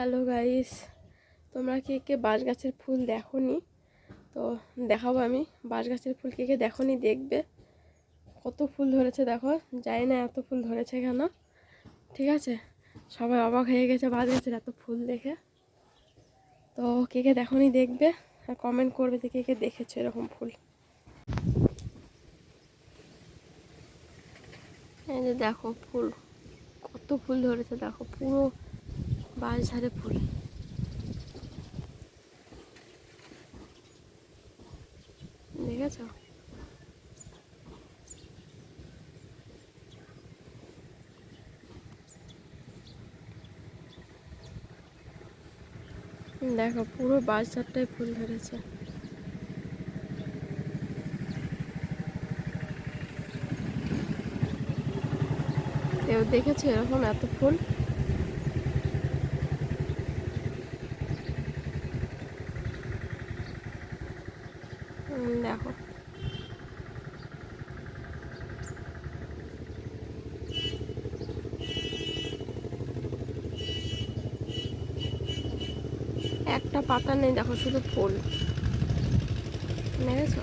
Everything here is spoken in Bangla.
হ্যালো গাইস তোমরা কে কে বাঁশ গাছের ফুল দেখোনি? তো দেখাবো আমি। বাঁশ গাছের ফুল কে কে দেখোনি দেখবে। কত ফুল ধরেছে দেখো। জানি না এত ফুল ধরেছে কেন। ঠিক আছে? সবাই অবাক হয়ে গেছে বাঁশ গাছের এত ফুল দেখে। তো কে কে দেখোনি দেখবে? আর কমেন্ট করবে যে কে কে দেখেছ এরকম ফুল। এই যে দেখো ফুল। কত ফুল ধরেছে দেখো। পুরো বাঁশ ঝাড়ে ফুল। দেখেছ? দেখো, পুরো বাঁশ ঝাড়টাই ফুল ধরেছে। কেউ দেখেছ এরকম এত ফুল? দেখো। একটা পাতা নেই দেখো শুধু ফুল। দেখেছ